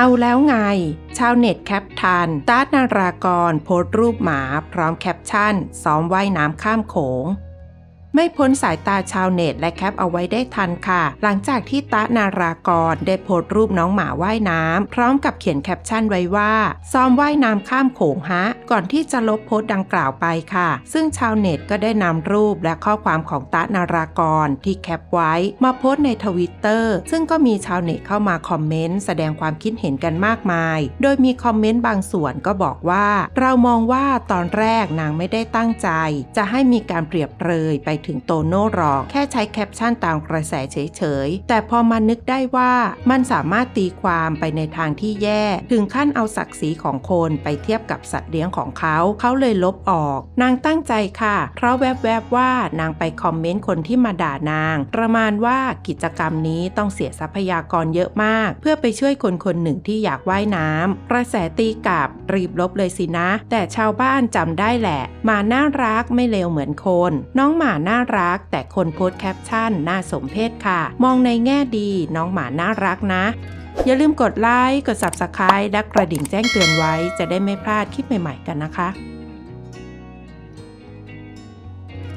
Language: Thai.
เอาแล้วไง ชาวเน็ตแคปทันตาร์นารากรโพสต์รูปหมาพร้อมแคปชั่น ซ้อมว่ายน้ำข้ามโขง ไม่พ้นสายตาชาวเน็ตและแคปเอาไว้ได้ทันค่ะ หลังจากที่ตะนารากรได้โพสต์รูปน้องหมาว่ายน้ำพร้อมกับเขียนแคปชั่นไว้ว่า ซ้อมว่ายน้ำข้ามโขงฮะ ก่อนที่จะลบโพสต์ดังกล่าวไปค่ะ ซึ่งชาวเน็ตก็ได้นำรูปและข้อความของตะนารากรที่แคปไว้ มาโพสต์ในทวิตเตอร์ซึ่งก็มีชาวเน็ตเข้ามาคอมเมนต์แสดงความคิดเห็นกันมากมาย โดยมีคอมเมนต์บางส่วนก็บอกว่า เรามองว่าตอนแรกนางไม่ได้ตั้งใจ จะให้มีการเปรียบเปรยไปถึงถึงโตโน่หรอกแค่ใช้แคปชั่นตามกระแสเฉยๆ แต่พอมานึกได้ว่ามันสามารถตีความไปในทางที่แย่ ถึงขั้นเอาศักดิ์ศรีของคนไปเทียบกับสัตว์เลี้ยงของเขา เขาเลยลบออก นางตั้งใจค่ะ เพราะแวบๆว่านางไปคอมเมนต์คนที่มาด่านาง ประมาณว่ากิจกรรมนี้ต้องเสียทรัพยากรเยอะมาก เพื่อไปช่วยคนคนหนึ่งที่อยากว่ายน้ำกระแสตีกลับรีบลบเลยสินะ แต่ชาวบ้านจำได้แหละหมาน่ารักไม่เลวเหมือนคน น้องหมาน่ารัก แต่คนโพสแคปชั่นน่าสมเพชค่ะ มองในแง่ดีน้องหมาน่ารักนะ อย่าลืมกดไลค์ กด Subscribe และกระดิ่งแจ้งเตือนไว้ จะได้ไม่พลาดคลิปใหม่ ๆ กันนะคะ